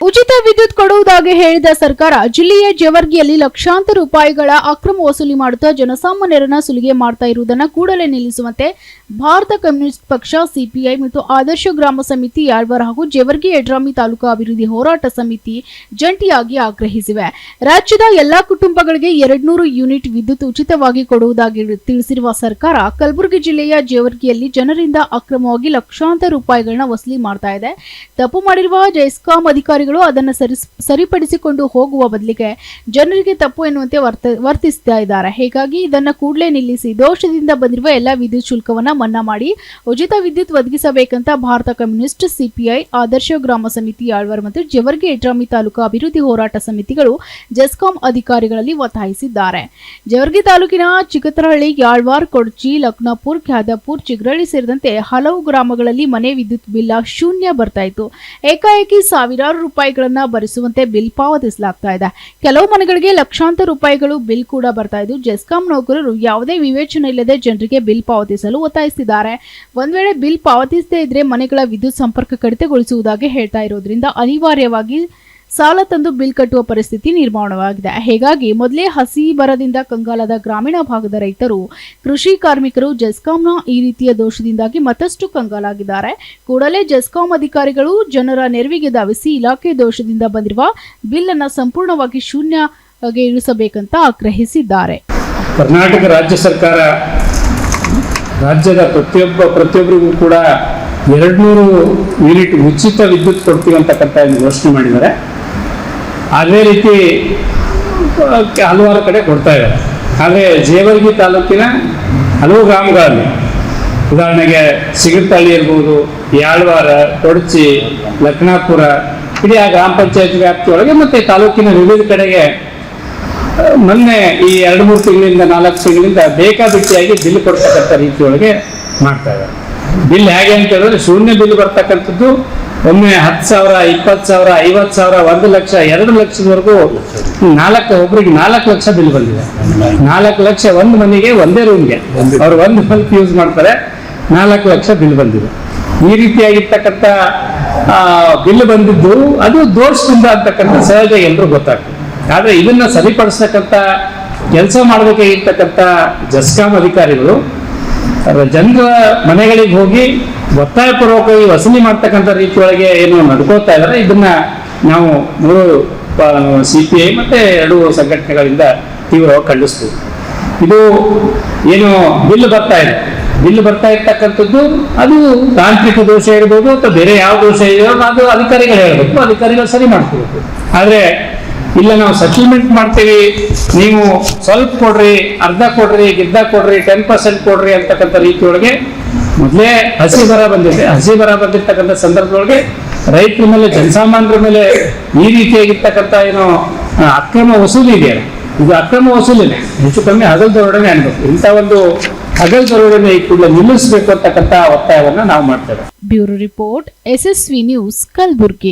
ಬಗ್ಗೆ ಹೇಳಿದ ಸರ್ಕಾರ, ಜಿಲ್ಲೆಯ ಜೇವರ್ಗಿಯಲ್ಲಿ ಲಕ್ಷಾಂತರ ರೂಪಾಯಿಗಳ ಅಕ್ರಮ ವಸೂಲಿ ಮಾಡುತ್ತಾ ಜನಸಾಮಾನ್ಯರನ್ನ ಸುಲಿಗೆ ಮಾಡ್ತಾ ಇರುವುದನ್ನು ಕೂಡಲೇ ನಿಲ್ಲಿಸುವಂತೆ ಭಾರತ ಕಮ್ಯುನಿಸ್ಟ್ ಪಕ್ಷ, ಸಿಪಿಐ ಮತ್ತು ಆದರ್ಶ ಗ್ರಾಮ ಸಮಿತಿ ಯಾಳ್ವರ್ ಹಾಗೂ ಜೇವರ್ಗಿ ಯಡ್ರಾಮಿ ತಾಲೂಕು ಅಭಿವೃದ್ಧಿ ಹೋರಾಟ ಸಮಿತಿ ಜಂಟಿಯಾಗಿ ಆಗ್ರಹಿಸಿವೆ. ರಾಜ್ಯದ ಎಲ್ಲಾ ಕುಟುಂಬಗಳಿಗೆ ಎರಡ್ನೂರು ಯೂನಿಟ್ ವಿದ್ಯುತ್ ಉಚಿತವಾಗಿ ಕೊಡುವುದಾಗಿ ತಿಳಿಸಿರುವ ಸರ್ಕಾರ, ಕಲಬುರಗಿ ಜಿಲ್ಲೆಯ ಜೇವರ್ಗಿಯಲ್ಲಿ ಜನರಿಂದ ಅಕ್ರಮವಾಗಿ ಲಕ್ಷಾಂತರ ರೂಪಾಯಿಗಳನ್ನ ವಸೂಲಿ ಮಾಡ್ತಾ ಇದೆ. ತಪ್ಪು ಮಾಡಿರುವ ಜೈಸ್ಕಾಂ ಅಧಿಕಾರಿಗಳು ಅದನ್ನು ಸರಿ ಸರಿಪಡಿಸಿಕೊಂಡು ಹೋಗುವ ಬದಲಿಗೆ ಜನರಿಗೆ ತಪ್ಪು ಎನ್ನುವಂತೆ ವರ್ತ ವರ್ತಿಸ್ತಾ ಇದ್ದಾರೆ. ಹೀಗಾಗಿ ಇದನ್ನು ಕೂಡಲೇ ನಿಲ್ಲಿಸಿ ದೋಷದಿಂದ ಬಂದಿರುವ ಎಲ್ಲ ವಿದ್ಯುತ್ ಶುಲ್ಕವನ್ನ ಮನ್ನಾ ಮಾಡಿ ಉಚಿತ ವಿದ್ಯುತ್ ಒದಗಿಸಬೇಕಂತ ಭಾರತ ಕಮ್ಯುನಿಸ್ಟ್ ಸಿಪಿಐ, ಆದರ್ಶ ಗ್ರಾಮ ಸಮಿತಿ ಆಳ್ವಾರ್ ಮತ್ತು ಜವರ್ಗಿ ಎಟ್ರಾಮಿ ತಾಲೂಕು ಅಭಿವೃದ್ಧಿ ಹೋರಾಟ ಸಮಿತಿಗಳು ಜೆಸ್ಕಾಂ ಅಧಿಕಾರಿಗಳಲ್ಲಿ ಒತ್ತಾಯಿಸಿದ್ದಾರೆ. ಜವರ್ಗಿ ತಾಲೂಕಿನ ಚಿಕ್ಕತರಹಳ್ಳಿ, ಯಾಳ್ವಾರ್, ಕೊಡ್ಚಿ, ಲಕ್ನಾಪುರ್ ಖ್ಯಾದಪುರ್ ಚಿಗ್ರಳ್ಳಿ ಸೇರಿದಂತೆ ಹಲವು ಗ್ರಾಮಗಳಲ್ಲಿ ಮನೆ ವಿದ್ಯುತ್ ಬಿಲ್ ಶೂನ್ಯ ಬರ್ತಾ ಇತ್ತು. ಏಕಾಏಕಿ ಸಾವಿರಾರು ರೂಪಾಯಿಗಳನ್ನ ಭರಿಸುವಂತೆ ಬಿಲ್ ಪಾವತಿಸಲಾಗ್ತಾ ಇದೆ. ಕೆಲವು ಮನೆಗಳಿಗೆ ಲಕ್ಷಾಂತರ ರೂಪಾಯಿಗಳು ಬಿಲ್ ಕೂಡ ಬರ್ತಾ ಇದ್ದು, ಜೆಸ್ಕಾಂ ನೌಕರರು ಯಾವುದೇ ವಿವೇಚನೆ ಇಲ್ಲದೆ ಜನರಿಗೆ ಬಿಲ್ ಪಾವತಿಸಲು ಒತ್ತಾಯಿಸಿದ್ದಾರೆ ಒಂದ್ ವೇಳೆ ಬಿಲ್ ಪಾವತಿಸದೇ ಇದ್ರೆ ಮನೆಗಳ ವಿದ್ಯುತ್ ಸಂಪರ್ಕ ಕಡಿತಗೊಳಿಸುವುದಾಗಿ ಹೇಳ್ತಾ ಇರೋದ್ರಿಂದ ಅನಿವಾರ್ಯವಾಗಿ ಸಾಲ ತಂದು ಬಿಲ್ ಕಟ್ಟುವ ಪರಿಸ್ಥಿತಿ ನಿರ್ಮಾಣವಾಗಿದೆ. ಹೀಗಾಗಿ ಮೊದಲೇ ಹಸಿ ಬರದಿಂದ ಕಂಗಾಲದ ಗ್ರಾಮೀಣ ಭಾಗದ ರೈತರು, ಕೃಷಿ ಕಾರ್ಮಿಕರು ಜೆಸ್ಕಾಂನ ಈ ರೀತಿಯ ದೋಷದಿಂದಾಗಿ ಮತ್ತಷ್ಟು ಕಂಗಾಲಾಗಿದ್ದಾರೆ. ಕೂಡಲೇ ಜೆಸ್ಕಾಂ ಅಧಿಕಾರಿಗಳು ಜನರ ನೆರವಿಗೆ ಧಾವಿಸಿ ಇಲಾಖೆ ದೋಷದಿಂದ ಬಂದಿರುವ ಬಿಲ್ ಅನ್ನು ಸಂಪೂರ್ಣವಾಗಿ ಶೂನ್ಯಗೆ ಇಳಿಸಬೇಕಂತ ಆಗ್ರಹಿಸಿದ್ದಾರೆ. ಕರ್ನಾಟಕ ರಾಜ್ಯ ಸರ್ಕಾರ ರಾಜ್ಯದ ಪ್ರತಿಯೊಬ್ಬ, ಪ್ರತಿಯೊಬ್ಬರಿಗೂ ಕೂಡ ಎರಡ್ನೂರು ಯೂನಿಟ್ ಉಚಿತ ವಿದ್ಯುತ್ ಕೊಡ್ತೀವಿ ಅಂತಕ್ಕಂಥ ಘೋಷಣೆ ಮಾಡಿದ್ದಾರೆ. ಅದೇ ರೀತಿ ಹಲವಾರು ಕಡೆ ಕೊಡ್ತಾ ಇದ್ದಾರೆ ಆದರೆ ಜೇವರ್ಗಿ ತಾಲೂಕಿನ ಹಲವು ಗ್ರಾಮಗಳಲ್ಲಿ, ಉದಾಹರಣೆಗೆ ಸಿಗರ್ತಳ್ಳಿ ಇರ್ಬೋದು, ಯಾಳ್ವಾರ, ಕೊಡಚಿ, ಲಕ್ನಾಪುರ, ಇಡೀ ಆ ಗ್ರಾಮ ಪಂಚಾಯತ್ ವ್ಯಾಪ್ತಿಯೊಳಗೆ ಮತ್ತೆ ತಾಲೂಕಿನ ವಿವಿಧ ಕಡೆಗೆ ಮೊನ್ನೆ ಈ ಎರಡು ಮೂರು ತಿಂಗಳಿಂದ, ನಾಲ್ಕು ತಿಂಗಳಿಂದ ಬೇಕಾಬಿಟ್ಟಿಯಾಗಿ ಬಿಲ್ ಕೊಡ್ತಕ್ಕಂಥ ರೀತಿಯೊಳಗೆ ಮಾಡ್ತಾ ಇದ್ದಾರೆ. ಬಿಲ್ ಹೇಗೆ ಅಂತ ಹೇಳಿದ್ರೆ ಶೂನ್ಯ ಬಿಲ್ ಬರ್ತಕ್ಕಂಥದ್ದು ಒಮ್ಮೆ ಹತ್ತು ಸಾವಿರ, ಇಪ್ಪತ್ತು ಸಾವಿರ, ಐವತ್ತು ಸಾವಿರ, ಒಂದು ಲಕ್ಷ, ಎರಡು ಲಕ್ಷದವರೆಗೂ ನಾಲ್ಕು ಒಬ್ರಿಗೆ ನಾಲ್ಕು ಲಕ್ಷ ಬಿಲ್ ಬಂದಿದೆ. ನಾಲ್ಕು ಲಕ್ಷ ಒಂದು ಮನೆಗೆ ಒಂದೇ ರೂಮ್ಗೆ ಅವ್ರು ಒಂದು ಬಲ್ಪ್ ಯೂಸ್ ಮಾಡ್ತಾರೆ, ನಾಲ್ಕು ಲಕ್ಷ ಬಿಲ್ ಬಂದಿದೆ. ಈ ರೀತಿಯಾಗಿರ್ತಕ್ಕಂಥ ಬಿಲ್ ಬಂದಿದ್ದು ಅದು ದೋಷದಿಂದ ಅಂತಕ್ಕಂಥ ಸಹಜ ಎಲ್ಲರೂ ಗೊತ್ತಾಗ್ತದೆ. ಆದರೆ ಇದನ್ನ ಸರಿಪಡಿಸ್ತಕ್ಕಂಥ ಕೆಲಸ ಮಾಡಬೇಕಾಗಿರ್ತಕ್ಕಂಥ ಜಸ್ಕಾಂ ಅಧಿಕಾರಿಗಳು, ಜನರ ಮನೆಗಳಿಗೆ ಹೋಗಿ ಒತ್ತಾಯಪೂರ್ವಕವಾಗಿ ವಸೂಲಿ ಮಾಡ್ತಕ್ಕಂಥ ರೀತಿಯೊಳಗೆ ಏನು ನಡ್ಕೋತಾ ಇದ್ದಾರೆ ಇದನ್ನ ನಾವು ಮೂರು ಸಿ ಪಿ ಐ ಮತ್ತೆ ಎರಡು ಸಂಘಟನೆಗಳಿಂದ ತೀವ್ರವಾಗಿ ಖಂಡಿಸ್ತೀವಿ ಇದು ಏನು ಬಿಲ್ ಬರ್ತಾ ಇದೆ. ಬಿಲ್ ಬರ್ತಾ ಇರ್ತಕ್ಕಂಥದ್ದು ಅದು ತಾಂತ್ರಿಕ ದೋಷ ಇರ್ಬೋದು ಅಥವಾ ಬೇರೆ ಯಾವ ದೋಷ ಇದೆಯೋ ಅದು ಅಧಿಕಾರಿಗಳು ಹೇಳಬೇಕು. ಅಧಿಕಾರಿಗಳು ಸರಿ ಮಾಡ್ಕೋಬೇಕು ಆದ್ರೆ ಇಲ್ಲ ನಾವು ಸೆಟಲ್ಮೆಂಟ್ ಮಾಡ್ತೀವಿ. ನೀವು ಸ್ವಲ್ಪ ಕೊಡ್ರಿ, ಅರ್ಧ ಕೊಡ್ರಿ ಗಿದ್ದ ಕೊಡ್ರಿ ಟೆನ್ ಪರ್ಸೆಂಟ್ ಕೊಡ್ರಿ ಅಂತಕ್ಕಂಥ ರೀತಿಯೊಳಗೆ ಮೊದಲೇ ಹಸಿ ಬರ ಬಂದಿದೆ. ಹಸಿ ಬರ ಬಂದಿರ್ತಕ್ಕಂಥ ಸಂದರ್ಭದೊಳಗೆ ರೈತರ ಮೇಲೆ ಜನಸಾಮಾನ್ಯರ ಮೇಲೆ ಈ ರೀತಿಯಾಗಿರ್ತಕ್ಕಂಥ ಏನು ಅಕ್ರಮ ವಸೂಲಿ ಇದೆಯಲ್ಲ, ಇದು ಅಕ್ರಮ ವಸೂಲಿನೇ. ಹೆಚ್ಚು ಕಮ್ಮಿ ಹಗಲ್ ದರೋಡನೆ ಅನ್ಬೇಕು. ಇಂಥ ಒಂದು ಹಗಲ್ ದರೋಡನೆ ಈ ಕೂಡಲೇ ನಿಲ್ಲಿಸಬೇಕು ಅಂತಕ್ಕಂಥ ಒತ್ತಾಯವನ್ನ ನಾವು ಮಾಡ್ತೇವೆ bureau report, SSV news, Kalaburagi.